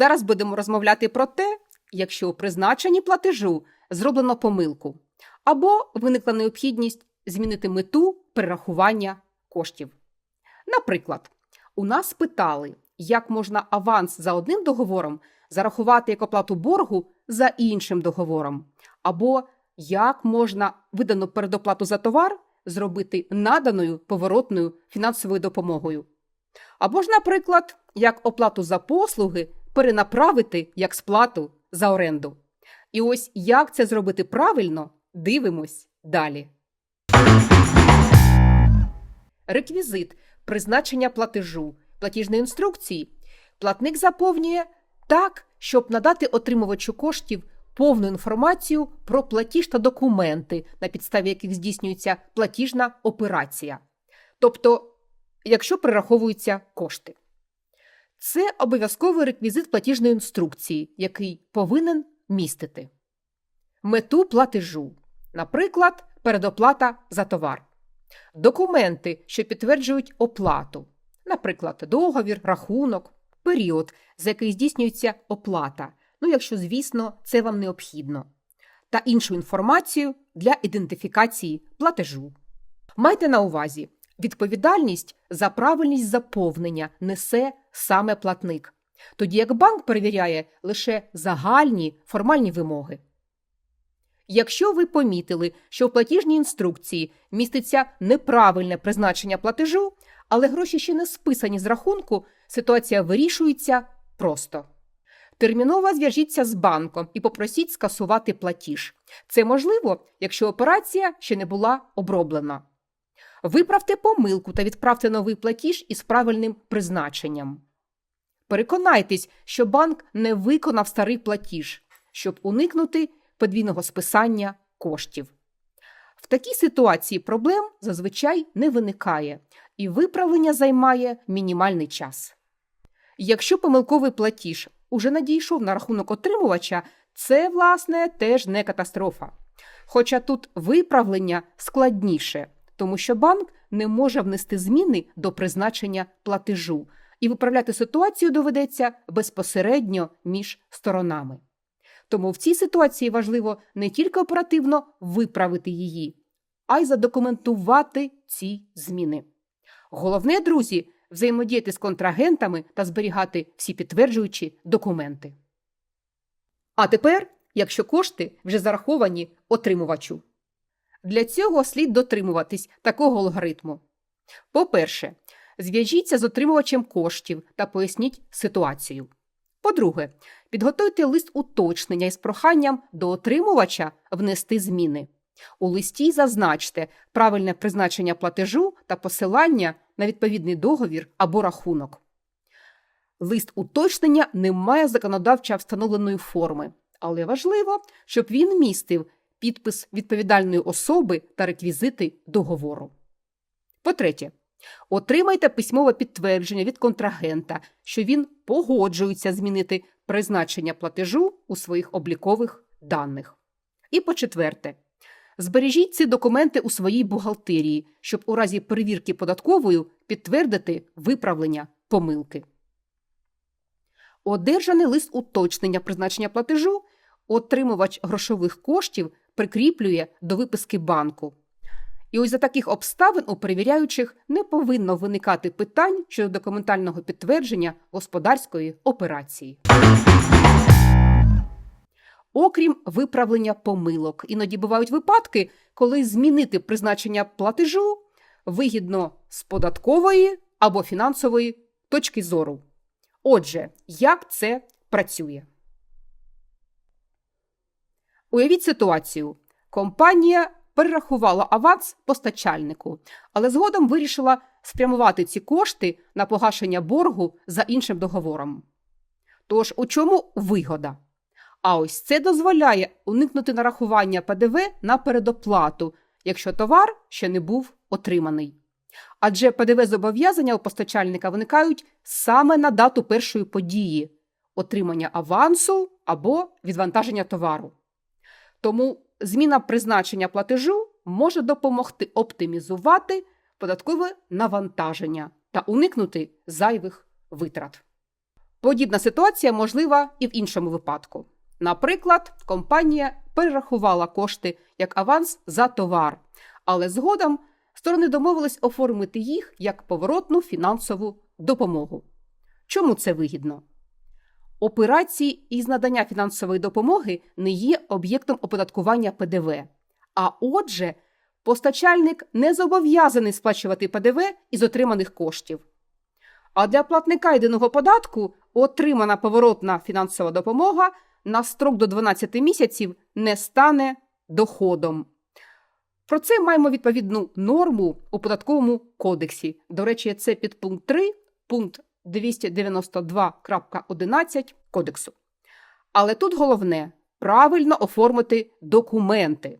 Зараз будемо розмовляти про те, якщо у призначенні платежу зроблено помилку, або виникла необхідність змінити мету перерахування коштів. Наприклад, у нас питали, як можна аванс за одним договором зарахувати як оплату боргу за іншим договором, або як можна видану передоплату за товар зробити наданою поворотною фінансовою допомогою. Або ж, наприклад, як оплату за послуги перенаправити як сплату за оренду. І ось як це зробити правильно, дивимось далі. Реквізит призначення платежу, платіжної інструкції. Платник заповнює так, щоб надати отримувачу коштів повну інформацію про платіж та документи, на підставі яких здійснюється платіжна операція. Тобто, якщо перераховуються кошти. Це обов'язковий реквізит платіжної інструкції, який повинен містити мету платежу, наприклад, передоплата за товар, документи, що підтверджують оплату, наприклад, договір, рахунок, період, за який здійснюється оплата, ну якщо, звісно, це вам необхідно, та іншу інформацію для ідентифікації платежу. Майте на увазі, відповідальність за правильність заповнення несе саме платник, тоді як банк перевіряє лише загальні формальні вимоги. Якщо ви помітили, що в платіжній інструкції міститься неправильне призначення платежу, але гроші ще не списані з рахунку, ситуація вирішується просто. Терміново зв'яжіться з банком і попросіть скасувати платіж. Це можливо, якщо операція ще не була оброблена. Виправте помилку та відправте новий платіж із правильним призначенням. Переконайтесь, що банк не виконав старий платіж, щоб уникнути подвійного списання коштів. В такій ситуації проблем зазвичай не виникає, і виправлення займає мінімальний час. Якщо помилковий платіж уже надійшов на рахунок отримувача, це, власне, теж не катастрофа. Хоча тут виправлення складніше, тому що банк не може внести зміни до призначення платежу, і виправляти ситуацію доведеться безпосередньо між сторонами. Тому в цій ситуації важливо не тільки оперативно виправити її, а й задокументувати ці зміни. Головне, друзі, взаємодіяти з контрагентами та зберігати всі підтверджуючі документи. А тепер, якщо кошти вже зараховані отримувачу. Для цього слід дотримуватись такого алгоритму. По-перше, зв'яжіться з отримувачем коштів та поясніть ситуацію. По-друге, підготуйте лист уточнення із проханням до отримувача внести зміни. У листі зазначте правильне призначення платежу та посилання на відповідний договір або рахунок. Лист уточнення не має законодавчо встановленої форми, але важливо, щоб він містив підпис відповідальної особи та реквізити договору. По-третє, отримайте письмове підтвердження від контрагента, що він погоджується змінити призначення платежу у своїх облікових даних. І по-четверте, збережіть ці документи у своїй бухгалтерії, щоб у разі перевірки податковою підтвердити виправлення помилки. Одержаний лист уточнення призначення платежу отримувач грошових коштів прикріплює до виписки банку. І ось за таких обставин у перевіряючих не повинно виникати питань щодо документального підтвердження господарської операції. Окрім виправлення помилок, іноді бувають випадки, коли змінити призначення платежу вигідно з податкової або фінансової точки зору. Отже, як це працює? Уявіть ситуацію. Компанія перерахувала аванс постачальнику, але згодом вирішила спрямувати ці кошти на погашення боргу за іншим договором. Тож у чому вигода? А ось це дозволяє уникнути нарахування ПДВ на передоплату, якщо товар ще не був отриманий. Адже ПДВ зобов'язання у постачальника виникають саме на дату першої події отримання авансу або відвантаження товару. Тому зміна призначення платежу може допомогти оптимізувати податкове навантаження та уникнути зайвих витрат. Подібна ситуація можлива і в іншому випадку. Наприклад, компанія перерахувала кошти як аванс за товар, але згодом сторони домовились оформити їх як поворотну фінансову допомогу. Чому це вигідно? Операції із надання фінансової допомоги не є об'єктом оподаткування ПДВ. А отже, постачальник не зобов'язаний сплачувати ПДВ із отриманих коштів. А для платника єдиного податку отримана поворотна фінансова допомога на строк до 12 місяців не стане доходом. Про це маємо відповідну норму у податковому кодексі. До речі, це підпункт 3, пункт 292.11 кодексу. Але тут головне правильно оформити документи.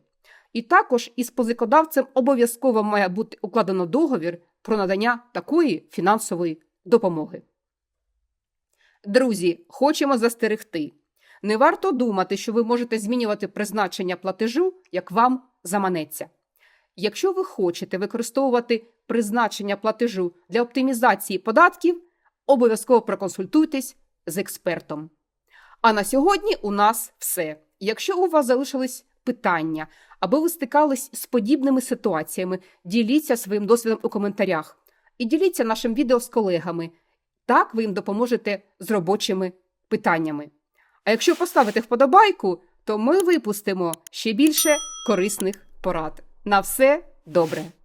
І також із позикодавцем обов'язково має бути укладено договір про надання такої фінансової допомоги. Друзі, хочемо застерегти. Не варто думати, що ви можете змінювати призначення платежу, як вам заманеться. Якщо ви хочете використовувати призначення платежу для оптимізації податків, обов'язково проконсультуйтесь з експертом. А на сьогодні у нас все. Якщо у вас залишились питання або ви стикались з подібними ситуаціями, діліться своїм досвідом у коментарях і діліться нашим відео з колегами. Так ви їм допоможете з робочими питаннями. А якщо поставите вподобайку, то ми випустимо ще більше корисних порад. На все добре!